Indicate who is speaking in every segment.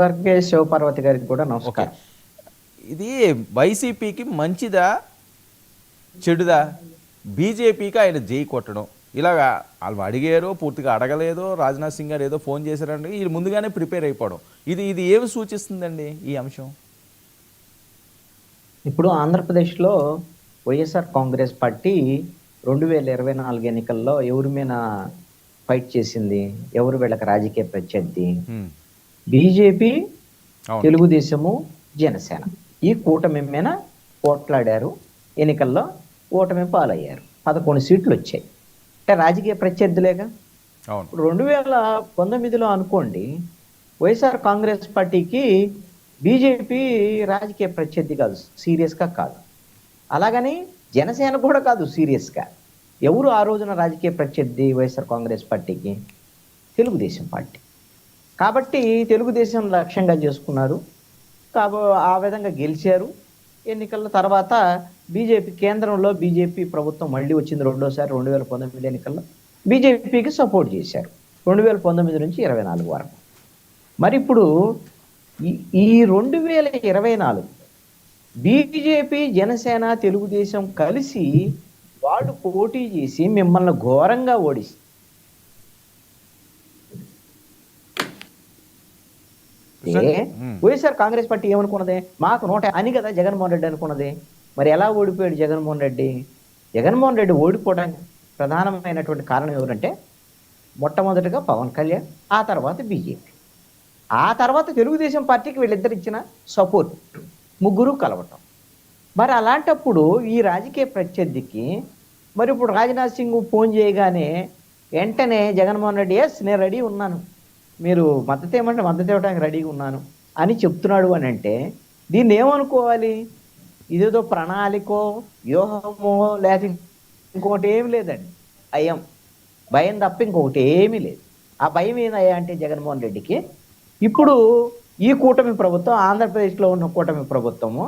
Speaker 1: గారికి శివపార్వతి గారికి కూడా నమస్కారం.
Speaker 2: ఇది వైసీపీకి మంచిదా చెడుదా? బీజేపీకి ఆయన జై కొట్టడం. ఇలాగా వాళ్ళు అడిగారో పూర్తిగా అడగలేదో రాజ్నాథ్ సింగ్ గారు ఏదో ఫోన్ చేశారంటే ఇది ముందుగానే ప్రిపేర్ అయిపోవడం. ఇది ఇది ఏమి సూచిస్తుందండి ఈ అంశం?
Speaker 1: ఇప్పుడు ఆంధ్రప్రదేశ్లో వైఎస్ఆర్ కాంగ్రెస్ పార్టీ రెండు వేల ఇరవై నాలుగు ఎన్నికల్లో ఎవరి మీద ఫైట్ చేసింది? ఎవరు వీళ్ళకి రాజకీయ ప్రత్యర్థి. బీజేపీ తెలుగుదేశము జనసేన. ఈ కూటమి మీద పోట్లాడారు. ఎన్నికల్లో కూటమి పాలయ్యారు. పదకొండు సీట్లు వచ్చాయి అంటే రాజకీయ ప్రత్యర్థులేగా? రెండు వేల పంతొమ్మిదిలో అనుకోండి వైఎస్ఆర్ కాంగ్రెస్ పార్టీకి బీజేపీ రాజకీయ ప్రత్యర్థి కాదు సీరియస్గా కాదు. అలాగని జనసేన కూడా కాదు సీరియస్గా. ఎవరు ఆ రోజున రాజకీయ ప్రత్యర్థి YSR Congress party? Telugu Desam party. కాబట్టి తెలుగుదేశం లక్ష్యంగా చేసుకున్నారు. కాబో ఆ విధంగా గెలిచారు. ఎన్నికల తర్వాత బీజేపీ కేంద్రంలో బీజేపీ ప్రభుత్వం మళ్ళీ వచ్చింది రెండోసారి రెండు వేల పంతొమ్మిది ఎన్నికల్లో. బీజేపీకి సపోర్ట్ చేశారు. రెండు వేల పంతొమ్మిది నుంచి ఇరవై నాలుగు వరకు. మరి ఇప్పుడు ఈ- ఈ రెండు వేల ఇరవై నాలుగు బీజేపీ జనసేన తెలుగుదేశం కలిసి వాళ్ళు పోటీ చేసి మిమ్మల్ని ఘోరంగా ఓడిస్తారు
Speaker 2: మ్మ్.
Speaker 1: వైఎస్ఆర్ కాంగ్రెస్ పార్టీ ఏమనుకున్నది? మాకు నూట అని కదా జగన్మోహన్ రెడ్డి అనుకున్నది. మరి ఎలా ఓడిపోయాడు జగన్మోహన్ రెడ్డి? జగన్మోహన్ రెడ్డి ఓడిపోవడానికి ప్రధానమైనటువంటి కారణం ఎవరంటే మొట్టమొదటిగా పవన్ కళ్యాణ్ ఆ తర్వాత బీజేపీ. ఆ తర్వాత తెలుగుదేశం పార్టీకి వీళ్ళిద్దరు ఇచ్చిన సపోర్ట్ ముగ్గురు కలవటం. మరి అలాంటప్పుడు ఈ రాజకీయ ప్రత్యర్థికి మరి ఇప్పుడు రాజ్నాథ్ సింగ్ ఫోన్ చేయగానే వెంటనే జగన్మోహన్ రెడ్డి ఎస్ నేను రెడీ ఉన్నాను. మీరు మద్దతు ఏమంటే మద్దతు ఇవ్వడానికి రెడీగా ఉన్నాను అని చెప్తున్నాడు అని అంటే దీన్ని ఏమనుకోవాలి? ఇదేదో ప్రణాళికో వ్యూహమో లేక ఇంకొకటి ఏమి లేదండి. భయం భయం తప్ప ఇంకొకటి ఏమీ లేదు. ఆ భయం ఏందయ్యా అంటే జగన్మోహన్ రెడ్డికి ఇప్పుడు ఈ కూటమి ప్రభుత్వం ఆంధ్రప్రదేశ్లో ఉన్న కూటమి ప్రభుత్వము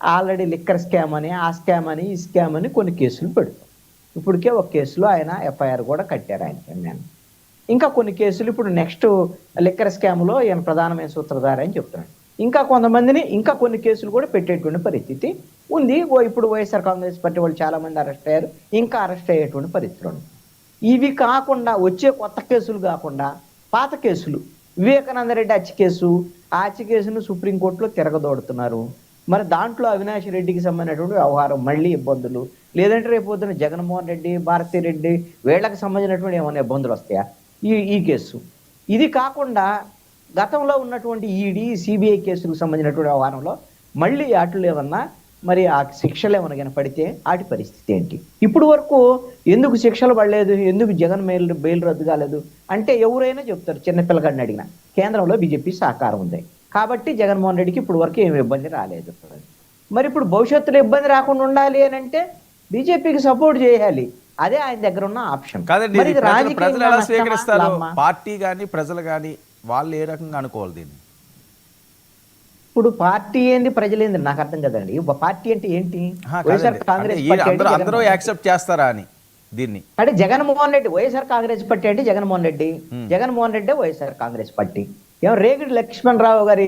Speaker 1: ఆల్రెడీ లిక్కర్ స్కామ్ అని ఆ స్కామ్ అని ఈ స్కామ్ అని కొన్ని కేసులు పెడుతాం ఇప్పటికే ఒక కేసులో ఆయన ఎఫ్ఐఆర్ కూడా కట్టారు ఆయన. నేను ఇంకా కొన్ని కేసులు ఇప్పుడు నెక్స్ట్ లిక్కర్ స్కామ్లో ఈయన ప్రధానమైన సూత్రధారి అని చెప్తున్నాడు. ఇంకా కొంతమందిని ఇంకా కొన్ని కేసులు కూడా పెట్టేటువంటి పరిస్థితి ఉంది. ఓ ఇప్పుడు వైఎస్ఆర్ కాంగ్రెస్ పార్టీ వాళ్ళు చాలామంది అరెస్ట్ అయ్యారు. ఇంకా అరెస్ట్ అయ్యేటువంటి పరిస్థితులు ఇవి కాకుండా వచ్చే కొత్త కేసులు కాకుండా పాత కేసులు. వివేకానంద రెడ్డి హత్య కేసు ఆచి కేసును సుప్రీంకోర్టులో తిరగదోడుతున్నారు. మరి దాంట్లో అవినాష్ రెడ్డికి సంబంధించినటువంటి వ్యవహారం మళ్ళీ ఇబ్బందులు. లేదంటే రేపు పొద్దున జగన్మోహన్ రెడ్డి భారతీ రెడ్డి వీళ్ళకి సంబంధించినటువంటి ఏమైనా ఇబ్బందులు వస్తాయా? ఈ ఈ కేసు. ఇది కాకుండా గతంలో ఉన్నటువంటి ఈడీ సిబిఐ కేసులకు సంబంధించినటువంటి వ్యవహారంలో మళ్ళీ వాటిలో ఏమన్నా మరి ఆ శిక్షలు ఏమైనా కనుక పడితే వాటి పరిస్థితి ఏంటి? ఇప్పుడు వరకు ఎందుకు శిక్షలు పడలేదు? ఎందుకు జగన్ మేల్ బెయిల్ రద్దు కాలేదు? అంటే ఎవరైనా చెప్తారు చిన్నపిల్లగాడిని అడిగిన. కేంద్రంలో బీజేపీ సహకారం ఉంది. కాబట్టి జగన్మోహన్ రెడ్డికి ఇప్పుడు వరకు ఏమి ఇబ్బంది రాలేదు. మరి ఇప్పుడు భవిష్యత్తులో ఇబ్బంది రాకుండా ఉండాలి అని అంటే బీజేపీకి సపోర్ట్ చేయాలి. అదే ఆయన దగ్గర ఉన్న ఆప్షన్.
Speaker 2: కాదండి ప్రజలు ఎలా స్వీకరిస్తారు? పార్టీ కానీ ప్రజలు కానీ వాళ్ళు ఏ రకంగా అనుకోవాలి దీన్ని?
Speaker 1: ఇప్పుడు పార్టీ ఏంది ప్రజలేంది నాకు అర్థం కదండి. పార్టీ అంటే ఏంటి? వైఎస్ఆర్. కాంగ్రెస్
Speaker 2: అందరూ. యాక్సెప్ట్ చేస్తారా అని దీన్ని?
Speaker 1: అంటే Jaganmohan Reddy YSR Congress party అంటే Jaganmohan Reddy. Jaganmohan Reddy YSR Congress party. ఏమో రేగిడి లక్ష్మణరావు గారి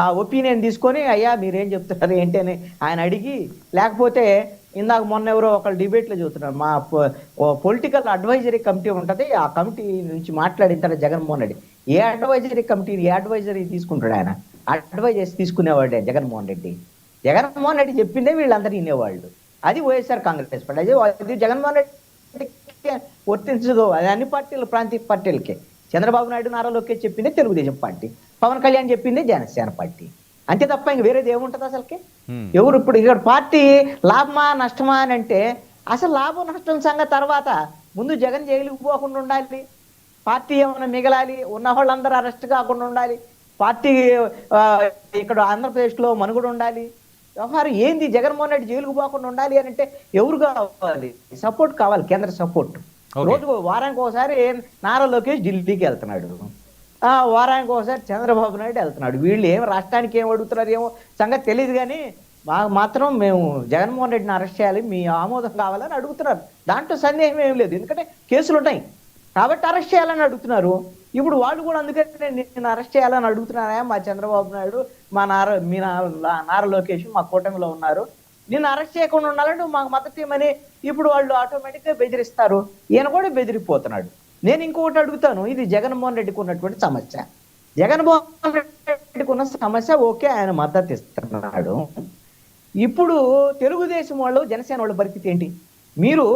Speaker 1: ఆ ఒపీనియన్ తీసుకొని అయ్యా మీరేం చెప్తున్నారు? ఏంటి? అని ఆయన అడిగి లేకపోతే ఇందాక మొన్న ఎవరో ఒకళ్ళు డిబేట్లో చూస్తున్నారు. మా పొలిటికల్ అడ్వైజరీ కమిటీ ఉంటుంది. ఆ కమిటీ నుంచి మాట్లాడిన తర్వాత జగన్మోహన్ రెడ్డి. ఏ అడ్వైజరీ కమిటీ ఏ అడ్వైజరీ తీసుకుంటాడు ఆయన? అడ్వైజర్స్ తీసుకునేవాడే జగన్మోహన్ రెడ్డి. జగన్మోహన్ రెడ్డి చెప్పిందే వీళ్ళందరూ వినేవాళ్ళు. అది వైఎస్ఆర్ కాంగ్రెస్ పార్టీ. అది అది జగన్మోహన్ రెడ్డికి వర్తించదు. అది అన్ని పార్టీలు ప్రాంతీయ పార్టీలకే. చంద్రబాబు నాయుడు నారా లోకేష్ చెప్పిందే తెలుగుదేశం పార్టీ. పవన్ కళ్యాణ్ చెప్పిందే జనసేన పార్టీ. అంతే తప్ప ఇంక వేరేది ఏముంటుంది అసలుకి? ఎవరు ఇప్పుడు ఇక్కడ పార్టీ లాభమా నష్టమా అని అంటే అసలు లాభం నష్టం సంగతి తర్వాత ముందు జగన్ జైలుకు పోకుండా ఉండాలి పార్టీ ఏమైనా మిగలాలి ఉన్న వాళ్ళందరూ అరెస్ట్ కాకుండా ఉండాలి పార్టీ ఇక్కడ ఆంధ్రప్రదేశ్లో మనుగడ ఉండాలి. వ్యవహారం ఏంది జగన్మోహన్ రెడ్డి జైలుకు పోకుండా ఉండాలి అని అంటే ఎవరు కావాలి? సపోర్ట్ కావాలి కేంద్ర సపోర్ట్. రోజు వారానికి ఒకసారి నారా లోకేష్ ఢిల్లీకి వెళ్తున్నాడు. వారానికి ఒకసారి చంద్రబాబు నాయుడు వెళ్తున్నాడు. వీళ్ళు ఏం రాష్ట్రానికి ఏం అడుగుతున్నారు ఏమో సంగతి తెలియదు కానీ మాకు మాత్రం మేము జగన్మోహన్ రెడ్డిని అరెస్ట్ చేయాలి మీ ఆమోదం కావాలని అడుగుతున్నారు. దాంట్లో సందేహం ఏం లేదు. ఎందుకంటే కేసులు ఉన్నాయి కాబట్టి అరెస్ట్ చేయాలని అడుగుతున్నారు. ఇప్పుడు వాళ్ళు కూడా అందుకనే నేను అరెస్ట్ చేయాలని అడుగుతున్నారా? మా చంద్రబాబు నాయుడు మా నార మీ నా- లోకేష్ మా కూటమిలో ఉన్నారు. నిన్ను అరెస్ట్ చేయకుండా ఉండాలంటే మాకు మద్దతు ఇవ్వమని ఇప్పుడు వాళ్ళు ఆటోమేటిక్గా బెదిరిస్తారు. ఈయన కూడా బెదిరిపోతున్నాడు. నేను ఇంకొకటి అడుగుతాను. ఇది జగన్మోహన్ రెడ్డికి ఉన్నటువంటి సమస్య. జగన్మోహన్ రెడ్డికి ఉన్న సమస్య ఓకే ఆయన మద్దతు ఇస్తున్నాడు. ఇప్పుడు తెలుగుదేశం వాళ్ళు జనసేన వాళ్ళ పరిస్థితి ఏంటి? మీరు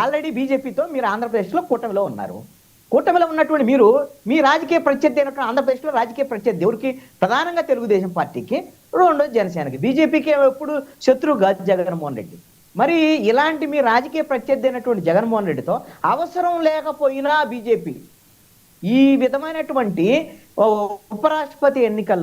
Speaker 1: ఆల్రెడీ బీజేపీతో మీరు ఆంధ్రప్రదేశ్లో కూటమిలో ఉన్నారు. కూటమిలో ఉన్నటువంటి మీరు మీ రాజకీయ ప్రత్యర్థి అయినటువంటి ఆంధ్రప్రదేశ్లో రాజకీయ ప్రత్యర్థి ఎవరికి? ప్రధానంగా తెలుగుదేశం పార్టీకి రెండో జనసేనకి. బీజేపీకి ఎప్పుడు శత్రువు కాదు జగన్మోహన్ రెడ్డి. మరి ఇలాంటి మీ రాజకీయ ప్రత్యర్థి అయినటువంటి జగన్మోహన్ రెడ్డితో అవసరం లేకపోయినా బీజేపీ ఈ విధమైనటువంటి ఉపరాష్ట్రపతి ఎన్నికల్లో